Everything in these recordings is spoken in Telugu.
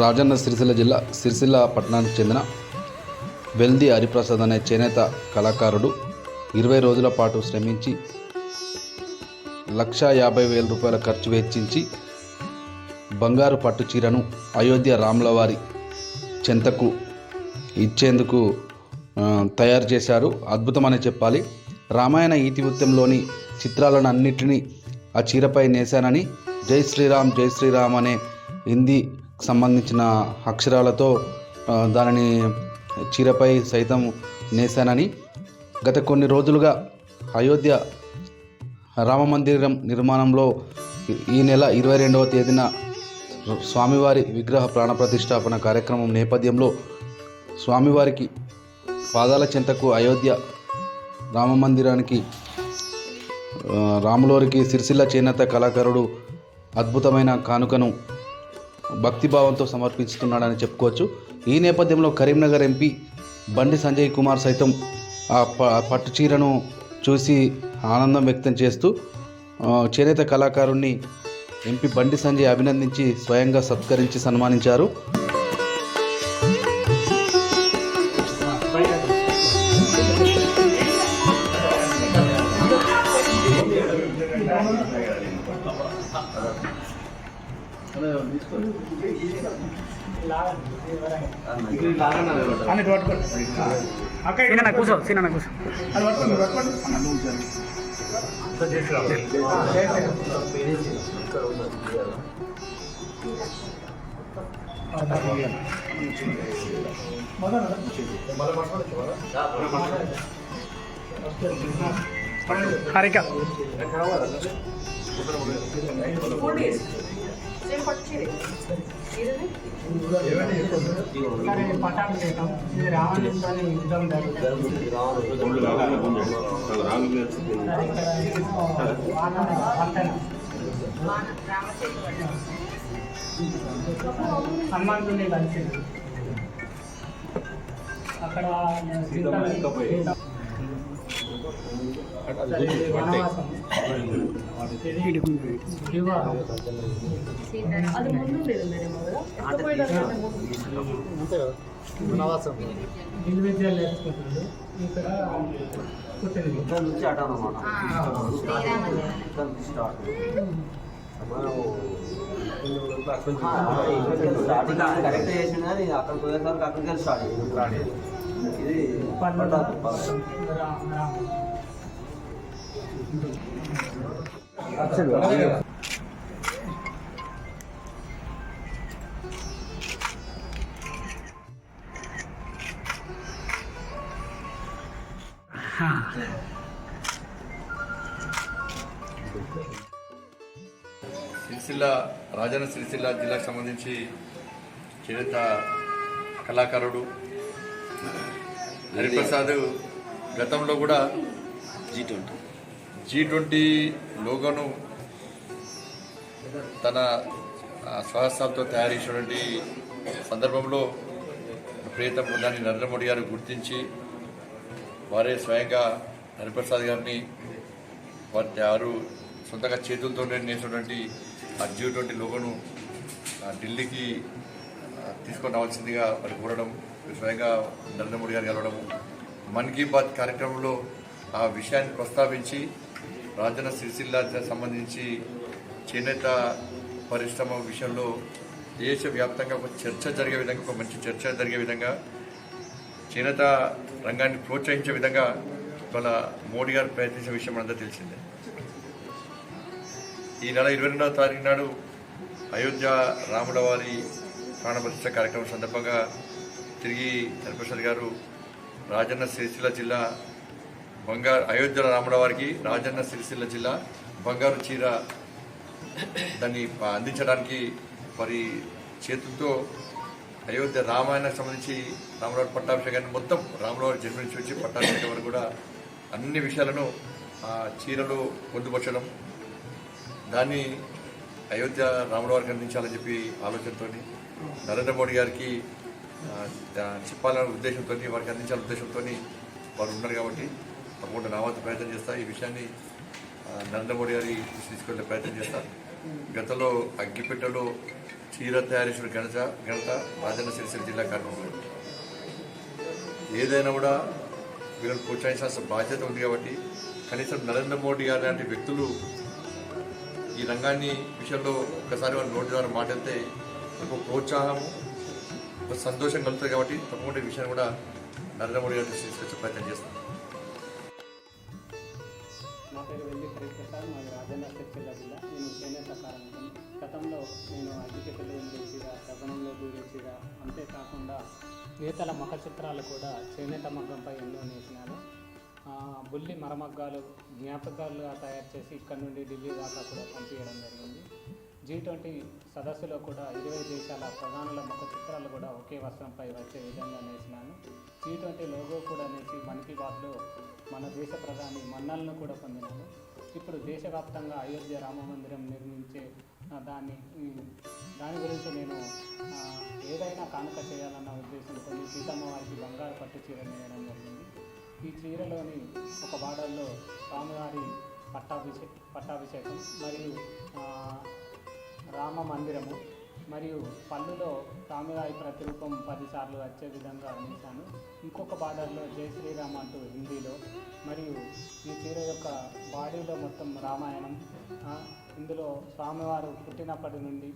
రాజన్న సిరిసిల్ల జిల్లా సిరిసిల్ల పట్టణానికి చెందిన వెల్ది హరిప్రసాద్ అనే చేనేత కళాకారుడు ఇరవై రోజుల పాటు శ్రమించి లక్ష యాభై వేల రూపాయల ఖర్చు వెచ్చించి బంగారు పట్టు చీరను అయోధ్య రాములవారి చెంతకు ఇచ్చేందుకు తయారు చేశారు. అద్భుతమనే చెప్పాలి. రామాయణ ఈతివృత్యంలోని చిత్రాలను అన్నిటినీ ఆ చీరపై నేశానని జై శ్రీరామ్ జై శ్రీరామ్ అనే హిందీ సంబంధించిన అక్షరాలతో దానిని చీరపై సైతం నేశానని గత కొన్ని రోజులుగా అయోధ్య రామ మందిరం నిర్మాణంలో ఈ నెల ఇరవై రెండవ తేదీన స్వామివారి విగ్రహ ప్రాణప్రతిష్టాపన కార్యక్రమం నేపథ్యంలో స్వామివారికి పాదాల చెంతకు అయోధ్య రామ మందిరానికి రాములోరికి సిరిసిల్ల చేనేత కళాకారుడు అద్భుతమైన కానుకను భక్తిభావంతో సమర్పిస్తున్నాడని చెప్పుకోవచ్చు. ఈ నేపథ్యంలో కరీంనగర్ ఎంపీ బండి సంజయ్ కుమార్ సైతం ఆ ప- పట్టు చీరను చూసి ఆనందం వ్యక్తం చేస్తూ చేనేత కళాకారుణ్ణి ఎంపీ బండి సంజయ్ అభినందించి స్వయంగా సత్కరించి సన్మానించారు. అని పట్టుకోండి అక్క సీనన్న కూర్చో సీనన్న కూర్చో అది పట్టుకోండి హారిక పటాలు చేయటం ఇది రావణుడితోని యుద్ధం జరుగుతుంది హనుమంతుని కలిసింది. అక్కడ ఎప్పుడు పోయినారు కరెక్ట్ అక్కడ పోయేసరికి అక్కడికి స్టార్ట్ అయ్యింది ఇది పండుగ సిరిసిల్ల రాజన్న సిరిసిల్ల జిల్లాకు సంబంధించి చేత కళాకారుడు హరిప్రసాద్ గతంలో కూడా జీ ట్వంటీ. జీ ట్వంటీ లోగోను తన ఆ, స్వహస్తాలతో తయారు చేసినటువంటి సందర్భంలో ప్రియతమ ప్రధాని నరేంద్ర మోడీ గారు గుర్తించి వారే స్వయంగా హరిప్రసాద్ గారిని వారి వారు సొంతగా చేతులతో నేసినటువంటి ఆ జీ ట్వంటీ లోగోను ఆ, ఢిల్లీకి తీసుకొని రావాల్సిందిగా వారు కోరడం స్వయంగా నరేంద్ర మోడీ గారు కలవడము. మన్ కీ బాత్ కార్యక్రమంలో ఆ విషయాన్ని ప్రస్తావించి రాజన్న సిరిసిల్ల సంబంధించి చేనేత పరిశ్రమ విషయంలో దేశవ్యాప్తంగా ఒక చర్చ జరిగే విధంగా ఒక మంచి చర్చ జరిగే విధంగా చేనేత రంగాన్ని ప్రోత్సహించే విధంగా ఇవాళ మోడీ గారు ప్రయత్నించిన విషయం మనందరూ తెలిసిందే. ఈ నెల ఇరవై రెండవ తారీఖు నాడు అయోధ్య రాముడవారి ప్రాణప్రతిష్ట కార్యక్రమం సందర్భంగా తిరిగి హరిప్రసాద్ గారు రాజన్న సిరిసిల్ల జిల్లా బంగారు అయోధ్య రాముడవారికి రాజన్న సిరిసిల్ల జిల్లా బంగారు చీర దాన్ని అందించడానికి వారి చేతులతో అయోధ్య రామాయణకు సంబంధించి రామరావు పట్టాభిషేకాన్ని మొత్తం రామరావు జన్మ నుంచి వచ్చి పట్టాభిషేకం వరకు కూడా అన్ని విషయాలను ఆ చీరలో పొందుపరచడం దాన్ని అయోధ్య రాములవారికి అందించాలని చెప్పి ఆలోచనతో నరేంద్ర మోడీ గారికి చెప్పాలనే ఉద్దేశంతో వారికి అందించాలనే ఉద్దేశంతో వారు ఉన్నారు కాబట్టి తప్పకుండా నా వంతు ప్రయత్నం చేస్తా. ఈ విషయాన్ని నరేంద్ర మోడీ గారి తీసుకెళ్ళే ప్రయత్నం చేస్తా. గతంలో అగ్గిపెట్టెలో చీర తయారీ ఘనత ఘనత రాజన్న సిరిసిల్ల జిల్లా కార్యక్రమంలో ఏదైనా కూడా వీళ్ళని ప్రోత్సహించాల్సిన బాధ్యత ఉంది కాబట్టి కనీసం నరేంద్ర మోడీ గారు లాంటి వ్యక్తులు ఈ రంగాన్ని విషయంలో ఒకసారి వాళ్ళు నోటి ద్వారా మాట్లాడితే ఒక ప్రోత్సాహం ఒక సంతోషం కలుగుతుంది కాబట్టి తప్పకుండా ఈ విషయాన్ని కూడా నరేంద్ర మోడీ గారు తీసుకొచ్చే ప్రయత్నం చేస్తాం. దగ్గర వెళ్ళి వెల్లి హరిప్రసాద్ మాది రాజన్న సిరిసిల్ల జిల్లా. నేను చేనేత కార్మికం గతంలో నేను అగ్గిపెట్టెలు చీర గగనంలో దూరే అంతేకాకుండా నేతల మఖ చిత్రాలు కూడా చేనేత మగ్గంపై ఎన్నో నేసినాను. బుల్లి మరమగ్గాలు జ్ఞాపకాలుగా తయారు చేసి ఇక్కడ నుండి ఢిల్లీ దాకా కూడా పంపించడం జరిగింది. జీ ట్వంటీ సదస్సులో కూడా ఇరవై దేశాల ప్రధానుల ముఖ చిత్రాలు కూడా ఒకే వస్త్రంపై వచ్చే విధంగా నేసినాను. జీ ట్వంటీ లోగో కూడా నేసి మన్ కీ బాత్లో మన దేశ ప్రధాని మన్నలను కూడా పొందినాను ఇప్పుడు దేశవ్యాప్తంగా అయోధ్య రామ మందిరం నిర్మించే దాన్ని దాని గురించి నేను ఏదైనా కానుక చేయాలన్న ఉద్దేశంతో సీతమ్మ వారికి బంగారు పట్టు చీర నేయడం జరిగింది. ఈ చీరలోని ఒక బార్డర్లో రామగారి పట్టాభిషే పట్టాభిషేకం మరియు రామ మందిరము మరియు పళ్ళులో స్వామివారి ప్రతిరూపం పదిసార్లు వచ్చే విధంగా నేసాను ఇంకొక బార్డర్లో జై శ్రీరామ్ అంటూ హిందీలో మరియు ఈ చీర యొక్క బాడీలో మొత్తం రామాయణం. ఇందులో స్వామివారు పుట్టినప్పటి నుండి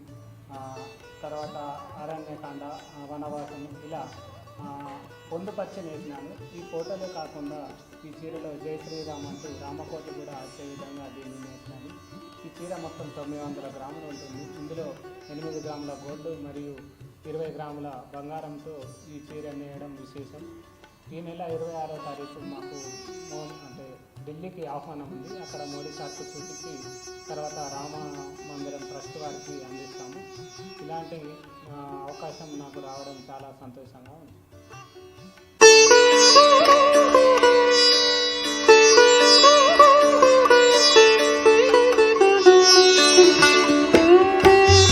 తర్వాత అరణ్యకాండ వనవాసం ఇలా ఆ, పొందుపరిచి నేసినాను ఈ ఫోటోలే కాకుండా ఈ చీరలో జై శ్రీరామ్ అంటూ రామకోట కూడా వచ్చే విధంగా దీన్ని వేసినాను చీర మొత్తం తొమ్మిది వందల గ్రాములు ఉంటుంది. ఇందులో ఎనిమిది గ్రాముల గోల్డ్ మరియు ఇరవై గ్రాముల బంగారంతో ఈ చీర నేయడం విశేషం. ఈ నెల ఇరవై ఆరో తారీఖు మాకు అంటే ఢిల్లీకి ఆహ్వానం ఉంది. అక్కడ మోడీ సార్కు చూపించి తర్వాత రామ మందిరం ట్రస్ట్ వారికి అందిస్తాము. ఇలాంటి అవకాశం నాకు రావడం చాలా సంతోషంగా ఉంది.